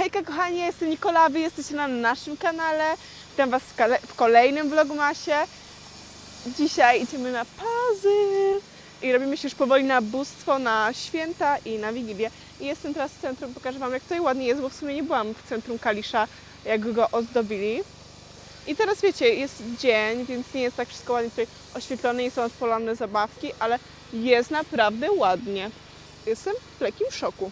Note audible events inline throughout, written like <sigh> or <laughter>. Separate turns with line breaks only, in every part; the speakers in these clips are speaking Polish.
Hejka kochani, ja jestem Nikola, wy jesteście na naszym kanale. Witam was w, w kolejnym vlogmasie. Dzisiaj idziemy na puzzle i robimy się już powoli na bóstwo, na święta i na Wigilię. I jestem teraz w centrum, pokażę wam jak tutaj ładnie jest, bo w sumie nie byłam w centrum Kalisza, jak go ozdobili. I teraz wiecie, jest dzień, więc nie jest tak wszystko ładnie tutaj oświetlone, nie są odpalone zabawki, ale jest naprawdę ładnie. Jestem w lekkim szoku.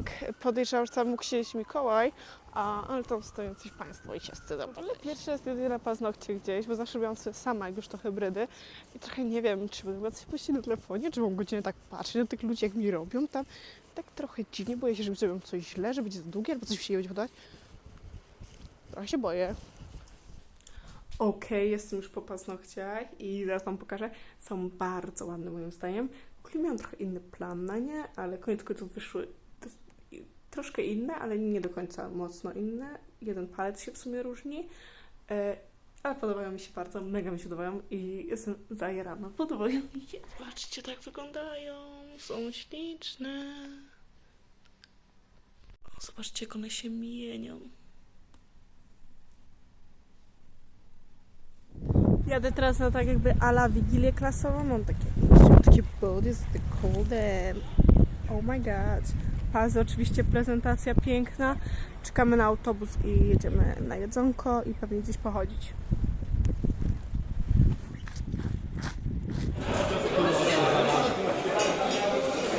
Tomek podejrzał, że tam mógł siedzieć Mikołaj, a, ale to stoją coś Państwo i ciasty dobra. Ale pierwszy raz jedynie na paznokcie gdzieś, bo zawsze robiłam sobie sama, jak już to hybrydy. I trochę nie wiem, czy będę coś puścić na telefonie, czy mam godzinę tak patrzeć na tych ludzi, jak mi robią tam. Tak trochę dziwnie, boję się, że zrobią coś źle, że będzie za długie, albo coś mi się nie będzie. Trochę się boję. Okej, jestem już po paznokciach i zaraz Wam pokażę. Są bardzo ładne moim zdaniem. W ogóle miałam trochę inny plan na nie, ale koniec końców wyszły troszkę inne, ale nie do końca mocno inne. Jeden palec się w sumie różni, e, ale podobają mi się bardzo, mega mi się podobają i jestem zajarana. Podobają mi się. Patrzcie, tak wyglądają. Są śliczne. Zobaczcie, jak one się mienią. Jadę teraz na tak jakby ala wigilię klasową. Mam takie, takie body z and oh my god. Pas oczywiście prezentacja piękna. Czekamy na autobus i jedziemy na jedzonko i pewnie gdzieś pochodzić.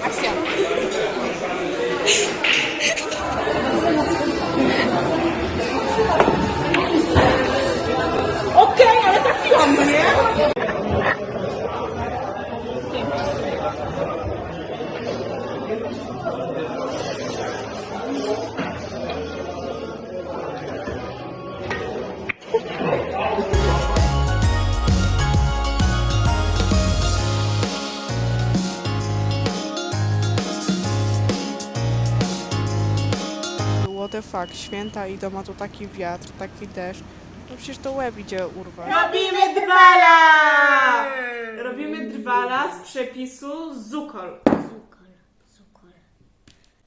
Akcja! Fuck, święta idą, ma tu taki wiatr, taki deszcz. No przecież to łeb idzie urwać. Robimy drwala! Robimy drwala z przepisu Zukol.
Cukor, cukor.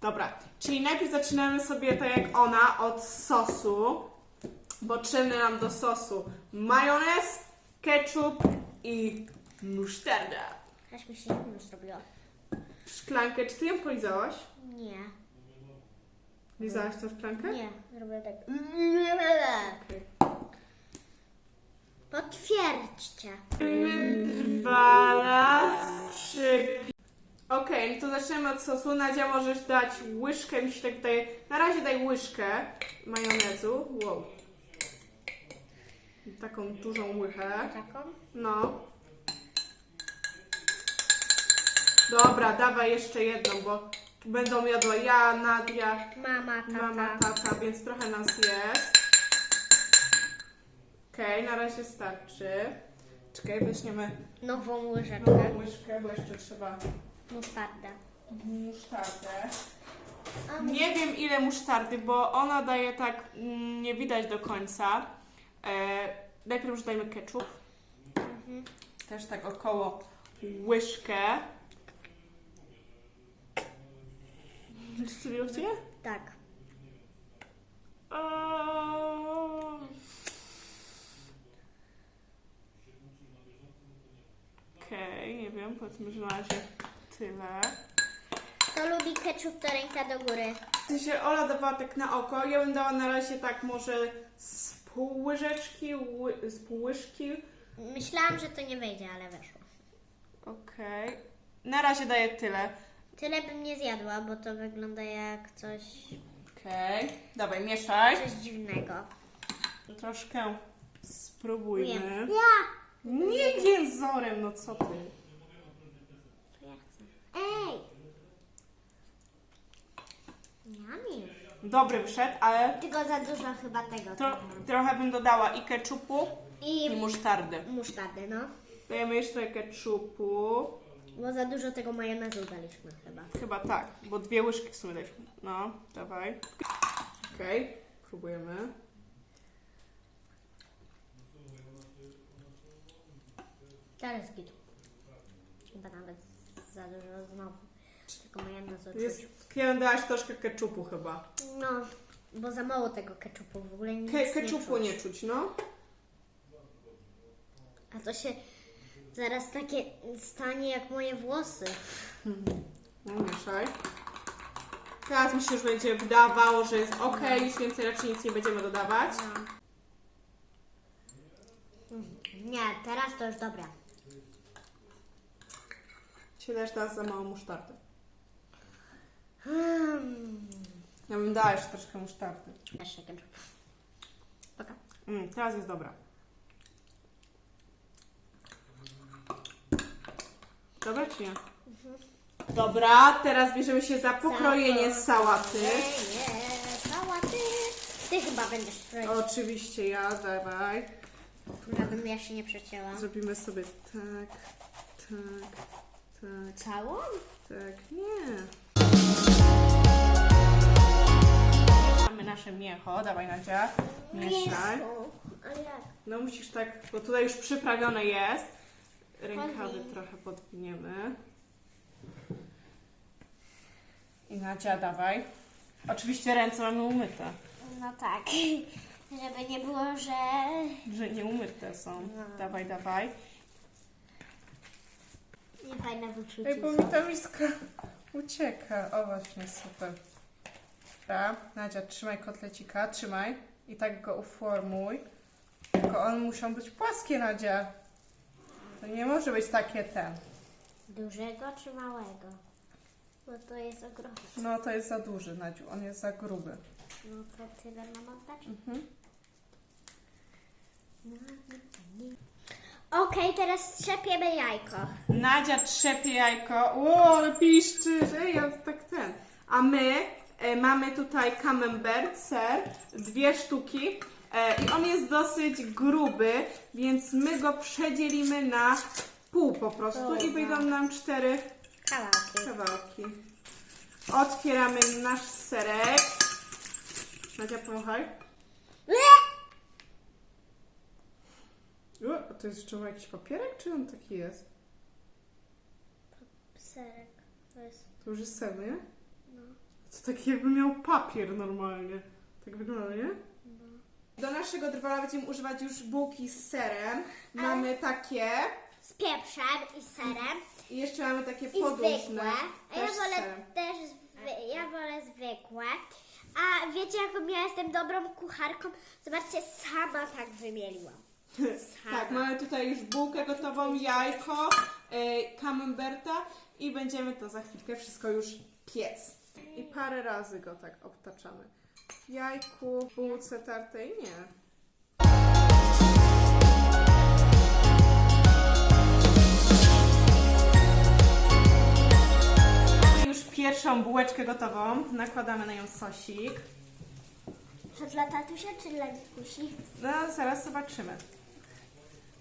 Dobra, czyli najpierw zaczynamy sobie tak jak ona od sosu. Potrzebny nam do sosu majonez, ketchup i musztarda.
Aż mi się już zrobiło.
Szklankę, czy ty ją polizałaś?
Nie,
Lizałaś tą szklankę?
nie, robię tak. Potwierdźcie.
Drwala z przepisu. Okej, no to zaczniemy od sosu. Nadzia, możesz dać łyżkę, mi się tak daje. Na razie daj łyżkę majonezu. Wow. Taką dużą łychę.
Taką?
No. Dobra, dawaj jeszcze jedną, bo będą jadła ja, Nadia,
Mama, tata.
mama, tata, więc trochę nas jest. Okej, na razie starczy. Czekaj, weźmiemy
Nową łyżeczkę.
nową łyżkę, bo jeszcze trzeba
Musztarda.
musztardę. Nie wiem ile musztardy, bo ona daje tak, mm, nie widać do końca. E, najpierw już dajmy ketchup.
Mhm.
Też tak około łyżkę. Strzeliło cię?
Tak.
Eee. Okej, nie wiem, powiedzmy, że na razie tyle.
Kto lubi ketchup, to ręka do góry.
W sensie Ola dawała tak na oko, ja bym dała na razie tak może z pół łyżeczki, ły, z pół łyżki.
Myślałam, że to nie wejdzie, ale weszło.
Okej. Na razie daję tyle.
Tyle bym nie zjadła, bo to wygląda jak coś,
Okej. Dawaj, mieszaj.
coś dziwnego.
Troszkę spróbujmy.
Ja!
Nie jęzorem, no co ty.
To ja chcę. Ej! Yummy.
Dobry wyszedł, ale
Tylko za dużo chyba tego.
tro, trochę bym dodała i ketchupu,
I
i musztardy.
musztardy, no.
Dajemy jeszcze trochę ketchupu.
Bo za dużo tego majonezu daliśmy chyba.
Chyba tak, bo dwie łyżki w sumie daliśmy. No, dawaj. Okej, próbujemy.
Teraz git. Chyba nawet za dużo znowu. Tego majonezu czuć.
Jest, Kian, dałaś troszkę keczupu chyba.
No, bo za mało tego keczupu w ogóle nic
Ke keczupu
nie
nie czuć, no.
czuć. A to się zaraz takie stanie jak moje włosy.
No, mieszaj. Teraz mi się już będzie wydawało, że jest ok, już więcej raczej nic nie będziemy dodawać.
Nie, teraz to już dobre.
Ci też teraz za mało musztardy.
Hmm.
Ja bym dała jeszcze troszkę musztardy.
Jeszcze ketchup.
Mm, teraz jest dobra. Dobra czy nie? Dobra, teraz bierzemy się za pokrojenie sałaty.
Nie, sałaty. Ty chyba będziesz kroić.
Oczywiście ja, dawaj.
Żebym ja się nie przecięła.
Zrobimy sobie tak, tak, tak,
Całą?
tak. Nie. Mamy nasze miecho, dawaj Nadzia, mieszaj.
Ale jak?
No musisz tak, bo tutaj już przyprawione jest. Rękawy
Chodzi.
trochę podwiniemy. I Nadzia, dawaj. Oczywiście ręce mamy umyte,
No tak. <laughs> Żeby nie było, że...
że nie umyte są.
No.
Dawaj, dawaj.
Nie fajne wyczucie.
Ej, bo mi ta miska ucieka. O właśnie, super. Dobra, Nadzia, trzymaj kotlecika, trzymaj. I tak go uformuj. Tylko one muszą być płaskie, Nadzia. To nie może być takie ten.
Dużego czy małego? Bo to jest ogromne.
No to jest za duży, Nadziu. On jest za gruby.
No to tyle mam oddać?
Mhm.
Okej, teraz trzepiemy jajko.
Nadzia trzepie jajko. O, ale piszczy. Ej, ja tak ten. A my e, mamy tutaj camembert, ser, dwie sztuki. E, I on jest dosyć gruby, więc my go przedzielimy na pół po prostu i wyjdą nam cztery
Kawałki.
kawałki. Otwieramy nasz serek. Nadzia, pomachaj. O, a to jest jeszcze jakiś papierek, czy on taki jest?
Serek. To jest...
To już jest ser, nie?
No.
To taki jakby miał papier normalnie. Tak wygląda, nie? Do naszego drwala będziemy używać już bułki z serem. Mamy takie
Z pieprzem i serem.
i jeszcze mamy takie
I
podłużne.
zwykłe. A ja
też z
wolę
serem.
też zwy, ja wolę zwykłe. A wiecie, jaką ja jestem dobrą kucharką? Zobaczcie, sama tak wymieliłam. <laughs>
Tak, mamy tutaj już bułkę gotową, jajko, yy, camemberta i będziemy to za chwilkę wszystko już piec. I parę razy go tak obtaczamy. Jajku, bułce tartej, nie. Mamy już pierwszą bułeczkę gotową. Nakładamy na nią sosik.
To dla tatusia czy dla kusi?
No, zaraz zobaczymy.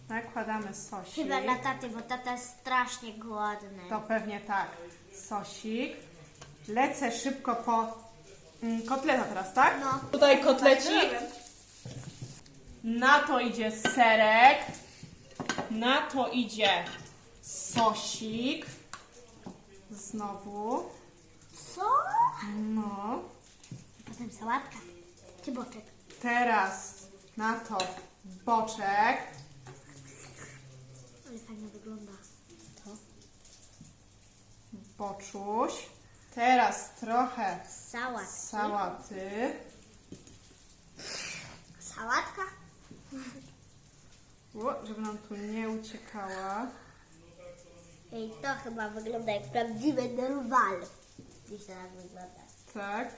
Nakładamy sosik.
Chyba dla taty, bo tata jest strasznie głodny.
To pewnie tak. Sosik. Lecę szybko po mm, kotleta teraz, tak?
No.
Tutaj kotlecik. Na to idzie serek. Na to idzie sosik. Znowu.
Co?
No.
Potem sałatka. Czy boczek?
Teraz na to boczek.
Ale fajnie wygląda.
Boczuś. Teraz trochę
Sałatki.
sałaty.
Sałatka?
O, żeby nam tu nie uciekała.
Ej, to chyba wygląda jak prawdziwy drwal. Dziś tak wygląda.
Tak.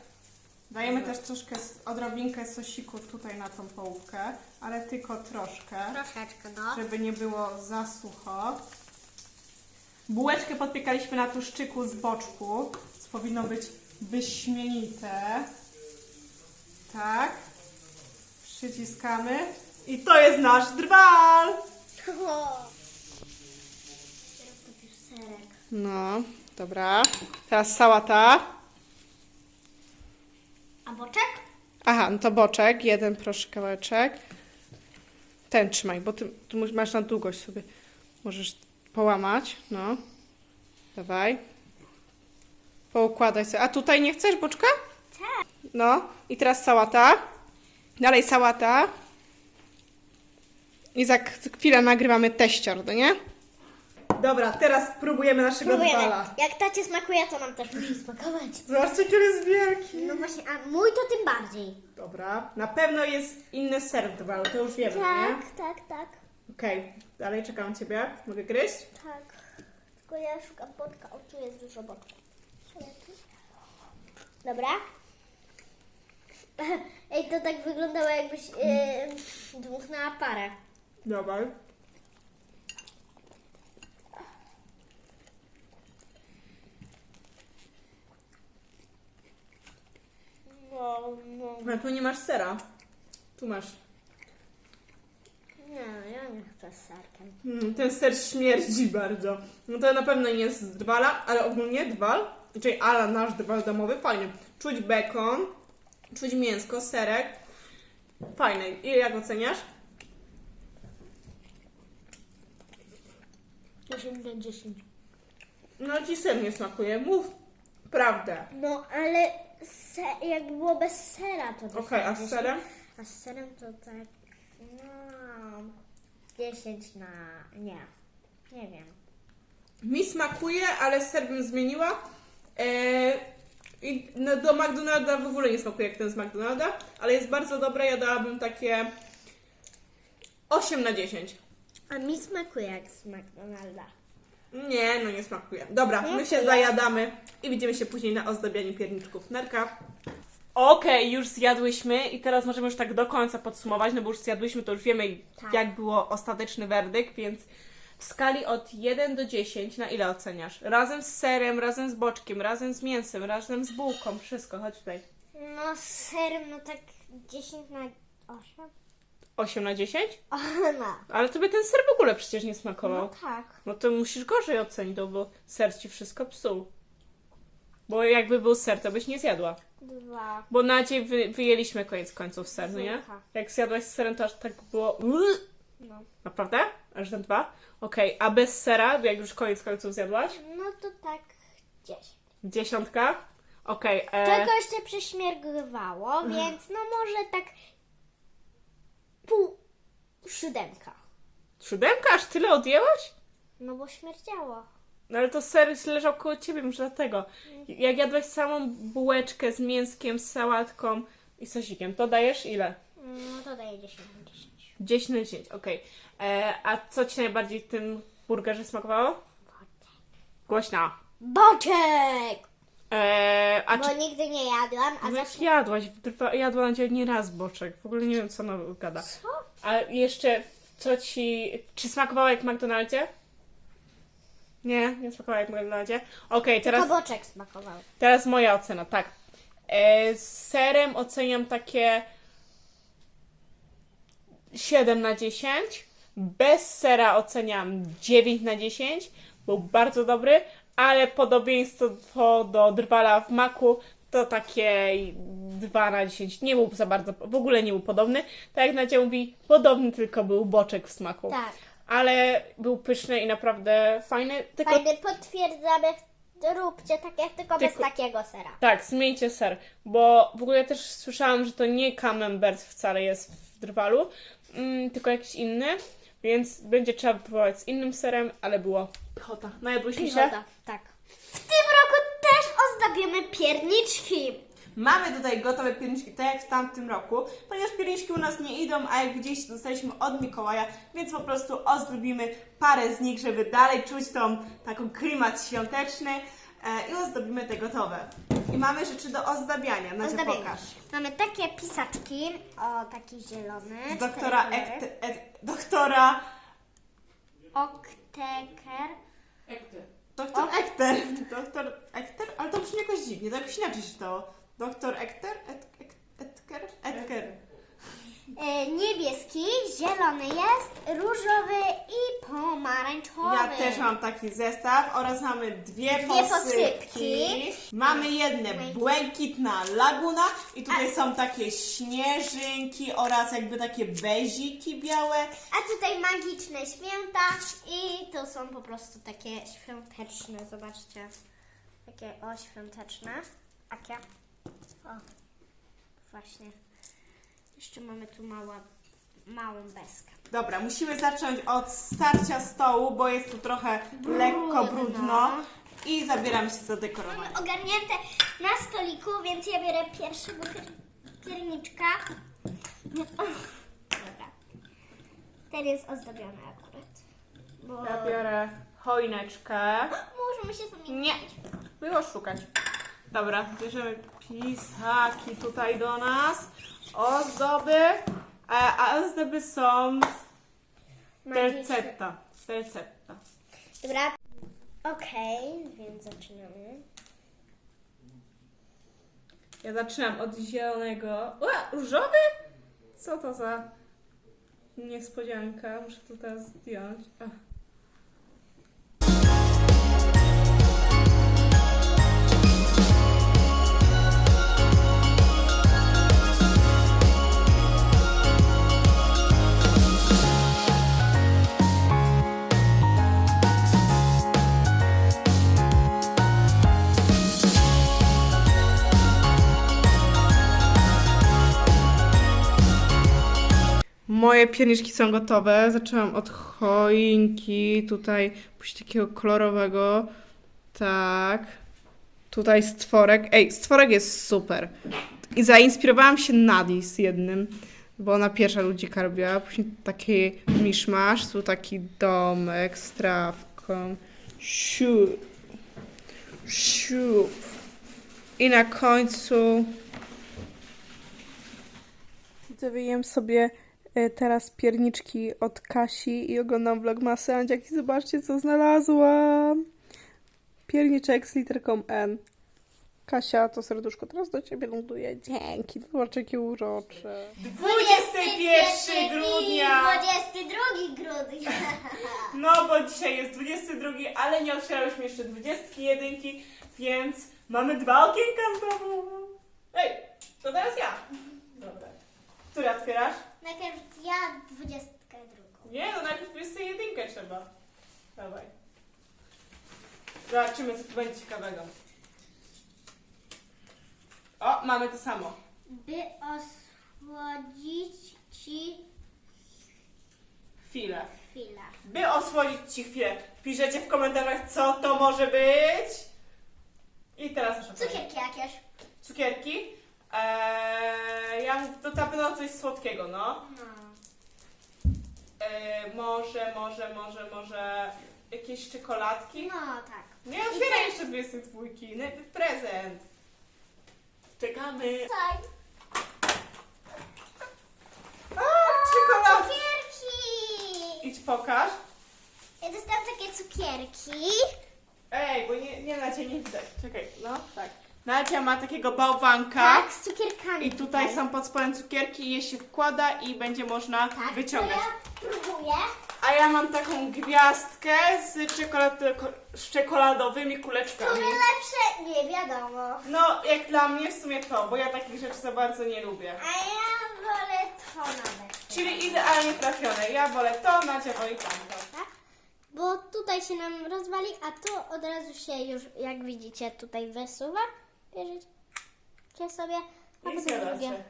Dajemy też troszkę, odrobinkę sosiku tutaj na tą połówkę, ale tylko troszkę,
Troszeczkę, no.
żeby nie było za sucho. Bułeczkę podpiekaliśmy na tłuszczyku z boczku, powinno być wyśmienite. Tak. Przyciskamy. I to jest nasz drwal! No, dobra. Teraz sałata.
A boczek?
Aha, no to boczek, jeden proszę kawałeczek. Ten trzymaj, bo ty, tu mus- masz na długość sobie. Możesz połamać, no. Dawaj. Poukładaj sobie. A tutaj nie chcesz boczka?
Tak.
No. I teraz sałata. Dalej sałata. I za chwilę nagrywamy teścior, no nie? Dobra, teraz próbujemy naszego
Próbujemy.
dwala.
Jak tacie smakuje, to nam też musi smakować.
Zobaczcie, jaki jest wielki.
No właśnie, a mój to tym bardziej.
Dobra. Na pewno jest inny ser w dwalu, to już wiemy, nie?
Tak, tak, tak,
Okej, dalej czekam Ciebie. Mogę gryźć?
tak. Tylko ja szukam boczka. O, tu jest dużo boczka. Dobra. <laughs> Ej, to tak wyglądało jakbyś yy, dmuchnęła parę.
Dawaj.
No, no.
Ale tu nie masz sera. Tu masz.
Nie, ja nie chcę z serkiem.
Mm, ten ser śmierdzi bardzo. No to na pewno nie jest z drwala, ale ogólnie drwal, czyli ala nasz drwal domowy, fajny. Czuć bekon, czuć mięsko, serek. Fajny. I jak oceniasz?
8 na 10.
No ci ser nie smakuje. Mów prawdę.
No, ale se, jakby było bez sera, to
Okej, a
na
z
10.
serem?
A z serem to tak, no, 10 na, nie, nie wiem.
Mi smakuje, ale ser bym zmieniła. Eee, I no, do McDonalda w ogóle nie smakuje jak ten z McDonalda, ale jest bardzo dobre. Ja dałabym takie 8 na 10.
A mi smakuje jak z McDonalda.
Nie, no nie smakuje. Dobra, my się
ja.
zajadamy i widzimy się później na ozdabianiu pierniczków. Nerka. Okej, już zjadłyśmy i teraz możemy już tak do końca podsumować, no bo już zjadłyśmy, to już wiemy
Tak.
jak było ostateczny werdykt, więc w skali od 1 do 10 na ile oceniasz? Razem z serem, razem z boczkiem, razem z mięsem, razem z bułką, wszystko, chodź tutaj.
No z serem, no tak 10 na 8.
8 na 10?
O, <laughs> no.
Ale tobie ten ser w ogóle przecież nie smakował.
No tak.
No to musisz gorzej ocenić, no bo ser ci wszystko psuł. Bo jakby był ser, to byś nie zjadła.
Dwa.
Bo na dzień wy, wyjęliśmy koniec końców ser, no nie? Jak zjadłaś z serem, to aż tak było...
No.
Naprawdę? Aż ten dwa? Okej, a bez sera, jak już koniec końców zjadłaś?
No to tak 10.
Dziesiątka? Okej, e...
Tylko jeszcze prześmiergrywało, więc no może tak pół siódemka.
siódemka? Aż tyle odjęłaś?
No bo śmierdziało.
No ale to ser leżał koło ciebie, może dlatego. Jak jadłaś samą bułeczkę z mięskiem, z sałatką i sosikiem, to dajesz ile?
No to daje 10 na 10.
10 na 10, okej. E, A co Ci najbardziej w tym burgerze smakowało? Głośno.
Boczek!
E, a
Bo
czy
nigdy nie jadłam, a
No
zawsze...
jadłaś, jadła na nie raz boczek. W ogóle nie wiem, co ona gada.
Co?
A jeszcze, co ci... Czy smakowało jak w McDonaldzie? Nie, nie smakowało jak w McDonaldzie. Okej, teraz,
boczek smakował.
teraz moja ocena, tak. E, z serem oceniam takie 7 na 10. Bez sera oceniam 9 na 10. Był bardzo dobry, ale podobieństwo do drwala w maku to takie 2 na 10. Nie był za bardzo, w ogóle nie był podobny. Tak jak Nadia mówi, podobny tylko był boczek w smaku.
Tak.
Ale był pyszny i naprawdę fajny. Tylko
Fajny, potwierdzamy. Róbcie tak jak tylko bez
Tylko-
takiego sera.
Tak, zmieńcie ser, bo w ogóle też słyszałam, że to nie camembert wcale jest w drwalu, mm, tylko jakiś inny, więc będzie trzeba próbować z innym serem, ale było pychota. Najadłyśmy się.
Piechota, tak. W tym roku też ozdobimy pierniczki.
Mamy tutaj gotowe pierniczki, tak jak w tamtym roku, ponieważ pierniczki u nas nie idą, a jak widzieliście, dostaliśmy od Mikołaja, więc po prostu ozdobimy parę z nich, żeby dalej czuć tą taką klimat świąteczny e, i ozdobimy te gotowe. I mamy rzeczy do ozdabiania, na
Ozdabiamy.
pokaż.
Mamy takie pisaczki, o taki zielony.
Z
cztery
doktora,
kolory.
Et, doktora
Okteker.
Doktor Ekter. Doktor Ekter? Ale to brzmi jakoś dziwnie, to jakoś inaczej się czytało. Doktor Ekter? Et, et, Etker? Etker.
E, niebieski, zielony jest, różowy i pomarańczowy.
Ja też mam taki zestaw oraz mamy dwie,
Dwie
posypki.
posypki.
Mamy jedne błękitna laguna i tutaj są takie śnieżynki oraz jakby takie beziki białe.
A tutaj magiczne święta i to są po prostu takie świąteczne, zobaczcie. Takie o świąteczne. Takie. O, właśnie. Jeszcze mamy tu mała, małą beskę.
Dobra, musimy zacząć od starcia stołu, bo jest tu trochę lekko brudno i zabieramy się za dekorowanie.
Mamy ogarnięte na stoliku, więc ja biorę pierwszego pier pierniczka. Dobra. Ten jest ozdobiony akurat. Bo
Ja biorę choineczkę.
możemy się zamienić.
Nie, było szukać. Dobra, bierzemy pisaki tutaj do nas, ozdoby, a, a ozdoby są z tercetta. tercetta.
Dobra. Okej, więc zaczynamy.
Ja zaczynam od zielonego. Ua, różowy? Co to za niespodzianka? Muszę to teraz zdjąć. Ach. Moje pierniczki są gotowe. Zaczęłam od choinki. Tutaj coś takiego kolorowego. Tak. Tutaj stworek. Ej, stworek jest super. I zainspirowałam się Nadi z jednym, bo ona pierwsza ludzika robiła. Później taki miszmasz. Tu taki domek z trawką. Siup. Siup. I na końcu jem sobie teraz pierniczki od Kasi i oglądam vlogmasy Andziaki. Zobaczcie, co znalazłam. Pierniczek z literką N. Kasia, to serduszko teraz do ciebie ląduje. Dzięki. Zobacz, jakie urocze. 21 grudnia!
22 grudnia. <laughs>
No, bo dzisiaj jest 22, ale nie otwierałyśmy jeszcze 21, więc mamy dwa okienka znowu. Ej, to teraz ja. Dobra. Która otwierasz?
Najpierw ja 22.
Nie, no najpierw 21 trzeba. Dawaj. Zobaczymy, co tu będzie ciekawego. O, mamy to samo.
By osłodzić ci
Chwilę.
chwilę.
By osłodzić Ci chwilę, piszecie w komentarzach, co to może być. I teraz nasza kolej.
Cukierki jakieś.
Cukierki. Eee, ja to na pewno coś słodkiego, no.
No.
Eee, może, może, może, może jakieś czekoladki.
No tak.
Nie otwieraj jeszcze 22. Najpierw prezent. Czekamy.
Tak.
A, czekolad.
Cukierki!
Idź pokaż.
Ja dostałam takie cukierki.
Ej, bo nie, nie na ciebie nie widać. Czekaj, no tak. Nadia ma takiego bałwanka.
Tak, z cukierkami.
I tutaj są pod spodem cukierki i je się wkłada i będzie można
tak,
wyciągać.
To ja próbuję.
A ja mam taką gwiazdkę z, czekolad, z czekoladowymi kuleczkami.
Które lepsze? Nie wiadomo.
No, jak dla mnie w sumie to, bo ja takich rzeczy za bardzo nie lubię.
A ja wolę to nawet.
Czyli idealnie trafione. Ja wolę to, Nadia woli tamto.
Tak? Bo tutaj się nam rozwali, a tu od razu się już, jak widzicie, tutaj wysuwa. Bierzecie sobie, a
I
potem
zgadza
drugie.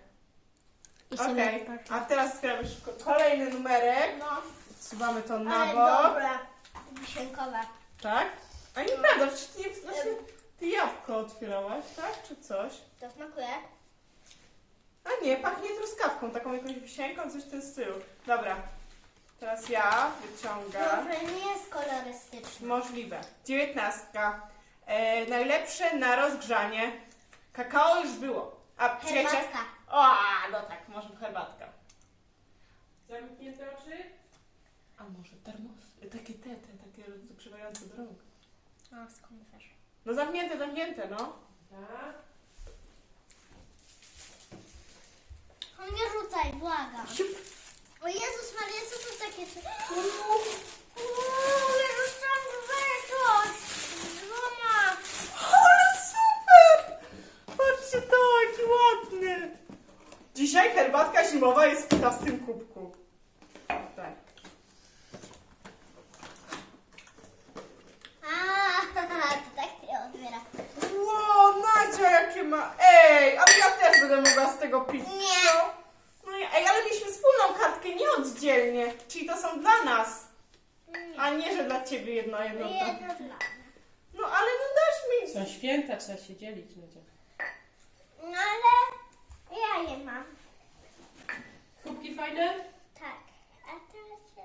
I sobie
Okej, a teraz otwieramy szybko kolejny numerek.
No,
Suwamy to na
ale
bok.
dobra. Wisienkowe.
Tak? A nieprawda, przecież ty, nie, znaczy, ty jabłko otwierałaś, tak? Czy coś?
To smakuje?
A nie, pachnie truskawką, taką jakąś wisienką, coś w tym stylu. Dobra, teraz ja wyciągam.
Dobrze, nie jest kolorystyczny.
Możliwe. Dziewiętnastka. E, najlepsze na rozgrzanie. Kakao już było. A przyjaciel...
Herbatka.
O, no tak, może herbatka. Zamknięte oczy? A może termos? Takie te, te takie przybywające do rąk.
A, skąd wiesz?
No zamknięte, zamknięte, no. Tak.
No nie rzucaj, błagam.
O Jezus Maria, co to takie? No. Dzisiaj herbatka zimowa jest pita w tym kubku. Tak.
A, to tak się otwiera.
Ło, Nadia, jakie ma... Ej, ale ja też będę mogła z tego pić,
Nie.
co? No i, ej, ale mieliśmy wspólną kartkę, nie oddzielnie. Czyli to są dla nas, a nie, że dla ciebie jedno, jedno. to-
Jedno dla.
No ale no dasz mi...
Są święta, trzeba się dzielić, Nadia.
No ale ja je mam.
Kubki fajne?
Tak. A teraz się.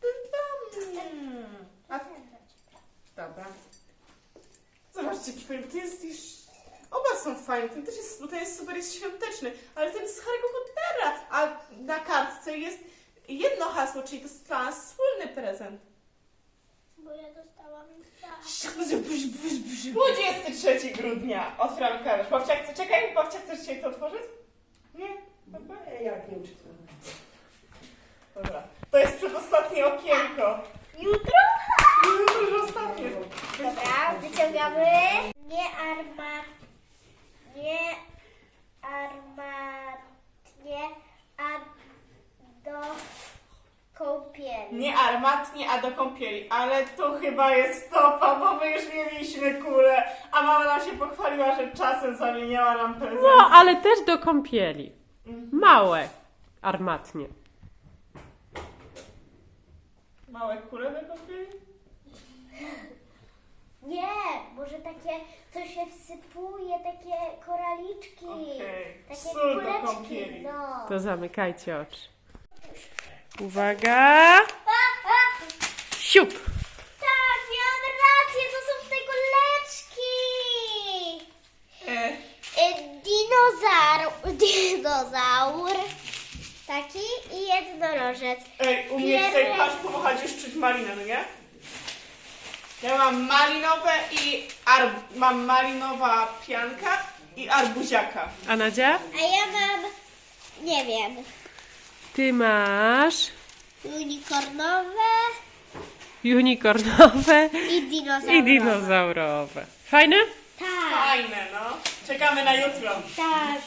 To dla mnie. A, dobra. Zobaczcie, jaki fajny. To jest już... Oba są fajne. Ten też jest, bo ten jest super, jest świąteczny. Ale ten jest z Harry'ego Pottera. A na kartce jest jedno hasło, czyli to jest dla nas wspólny prezent.
Bo ja dostałam tak.
23 grudnia. Otwieram kalendarz. Babcia chce, czekaj, babcia chcesz dzisiaj to otworzyć? Nie? Dobra.
Jak nie uczyłem.
Dobra. To jest przedostatnie okienko.
Jutro?
No, to już ostatnie.
Dobra, wyciągamy. Nie armat. Nie armatnie, a do kąpieli.
Nie armatnie, a do kąpieli. Ale tu chyba jest topa, bo my już mieliśmy kulę. A mama nam się pochwaliła, że czasem zamieniała nam prezent.
No, ale też do kąpieli. Małe. Armatnie.
Małe kule do kąpieli?
Nie, może takie, co się wsypuje, takie koraliczki.
Okej.
Takie
Sól do
kuleczki.
kąpieli.
No.
To zamykajcie oczy. Uwaga! Siup!
tak, miałam rację, to są te kuleczki.
E,
E, Dinozaur, <laughs> dinozaur, taki i jednorożec.
ej, u mnie tutaj
Pierwsze-
patrz, powąchać już czuć malinę, no nie? Ja mam malinowe i ar... mam malinowa pianka i arbuziaka.
A Nadzia?
A ja mam, nie wiem,
Ty masz
unicornowe
unicornowe
i dinozaurowe.
i dinozaurowe. Fajne?
Tak,
Fajne, no. Czekamy na jutro.
tak.